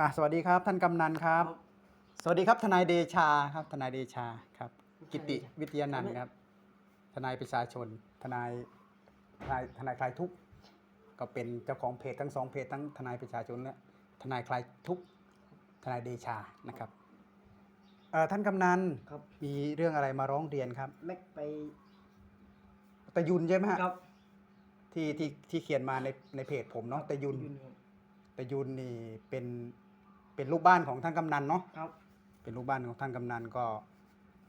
อะสวัสดีครับท่านกำนันครับ สวัสดีครับทนายเดชาครับ ทนายเดชาครับ กิติวิทยานันท์ครับ ทนายประชาชน ทนายทนายทนายคลายทุกข์ก็เป็นเจ้าของเพจทั้งสองเพจทั้งทนายประชาชนและทนายคลายทุกข์ทนายเดชานะครับเอ่อท่านกำนันครับ มีเรื่องอะไรมาร้องเรียนครับแม็กไปตะยุนใช่ไหมฮะครับที่ที่ที่เขียนมาในในเพจผมเนาะตะยุนครับ ตะยุนนี่เป็น เป็นลูกบ้านของท่านกำนันเนาะครับ เป็นลูกบ้านของท่านกำนันก็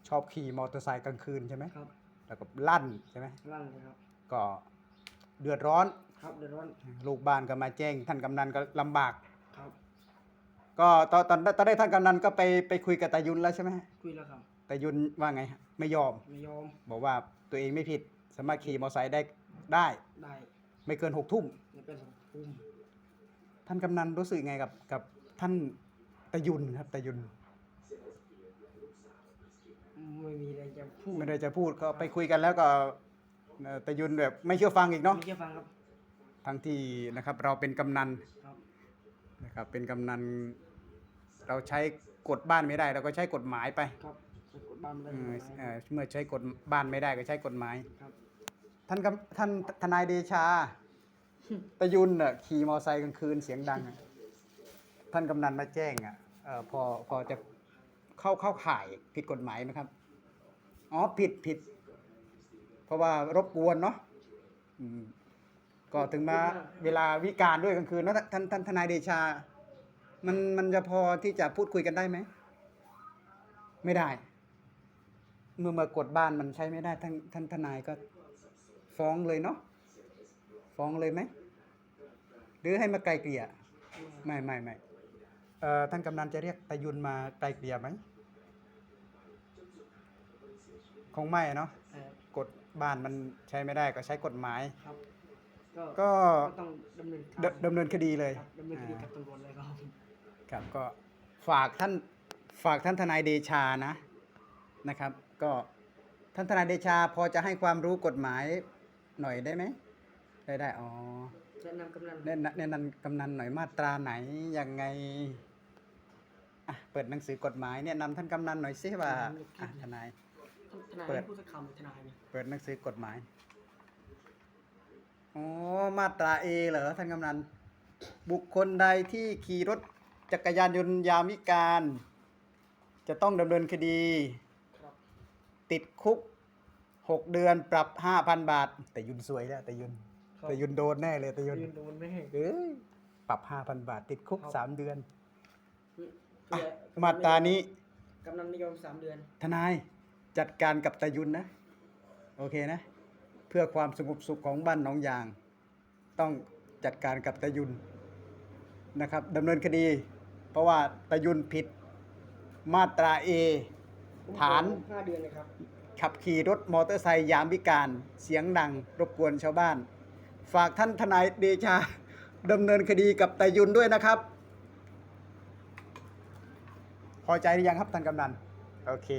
ชอบขี่มอเตอร์ไซค์กลางคืนใช่ไหมครับแล้วก็ลั่นใช่ไหมลั่นเลยครับ ก็เดือดร้อนครับเดือดร้อนลูกบ้านก็มาแจ้ง ท่านกำนันก็ลำบากครับ ก็ตอนตอนตอนได้ท่านกำนันก็ไปไปคุยกับตายุนแล้วใช่ไหมคุยแล้วครับตายุนว่าไงฮะไม่ยอมไม่ยอม บอกว่าตัวเองไม่ผิดสามารถขี่มอเตอร์ไซค์ได้ได้ได้ ไม่เกินหกทุ่มไม่เป็นสองทุ่มท่านกำนันรู้สึกไงกับกับ ท่านตายุนครับตายุน ไม่มีอะไรจะพูดไม่ได้จะพูดก็ไปคุยกันแล้วก็เอ่อตายุนแบบไม่เชื่อฟังอีกเนาะไม่เชื่อฟังครับทั้งที่นะครับเราเป็นกำนันครับนะครับเป็นกำนัน เราใช้กฎบ้านไม่ได้ เราก็ใช้กฎหมายไปครับใช้กดบ้านไม่ได้เออไม่เอได้อเมื่อใช้กฎบ้านไม่ได้ก็ใช้กฎหมาย ครับท่านกำท่านทนายเดชา ตะยุนน่ะขี่มอไซค์กลางคืนเสียงดังอะ ท่านกำนันมาแจ้งอะเออพอพอจะเข้าเข้าข่ายผิดกฎหมายไหมครับ อ๋อผิดผิด เพราะว่ารบกวนเนาะอืมก็ถึงมาเวลาวิการด้วยกลางคืนเนอะท่านท่านทนายเดชา มันมันจะพอที่จะพูดคุยกันได้ไหม ไม่ได้ เมื่อเมากฎบ้านมันใช้ไม่ได้ ท่านท่านทนายก็ ฟ้องเลยเนาะฟ้องเลยไหม หรือให้มาไกลเกลี่ย ไม่ไม่ไม่ ท่านกำนันจะเรียกตายุนมาไกลเกลี่ยไหมคงไม่เนาะเอ่อกฎบ้านมันใช้ไม่ได้ก็ใช้กฎหมาย ครับ ก็ก็ก็ต้องดำเนินการดดำเนินคดีเลยครับดำเนินคดีอ่ากับตำรวจเลยครับครับก็ฝากท่านฝากท่านทนายเดชานะนะครับ ก็ท่านทนายเดชาพอจะให้ความรู้กฎหมายหน่อยได้ไหมได้ได้อ๋อแนะนำกำนันแนะนำแนะนำกำนันหน่อยมาตราไหนยังไงอะเปิดหนังสือกฎหมายแนะนำท่านกำนันหน่อยสิว่าอะทนาย ทนายเปิดให้พูดสักคำทนายนี่เปิดหนังสือกฎหมายอ๋อมาตราเอเหรอท่านกำนัน บุคคลใดที่ขี่รถจักรยานยนต์ยามวิการ จะต้องดำเนินคดี ครับติดคุกหกเดือนปรับห้าพันบาท แต่ยุนสวยแล้วแต่ยุน ครับ แต่ยุนโดนแน่เลยแต่ยุนยืนโดนไม่ให้เอ้ยปรับห้าพันบาทติดคุกครับสามเดือนเพื่อมาตรานี้ กำนันไม่ยอมสามเดือน ทนายจัดการกับตายุนนะ โอเคนะ เพื่อความสงบสุขของบ้านหนองยาง ต้องจัดการกับตายุนนะครับดำเนินคดี เพราะว่าตายุนผิดมาตราเอฐาน ห้าเดือนเลยครับ ขับขี่รถมอเตอร์ไซค์ยามวิการ เสียงดังรบกวนชาวบ้าน ฝากท่านทนายเดชาดำเนินคดีกับตายุนด้วยนะครับ พอใจหรือยังครับท่านกำนัน โอเค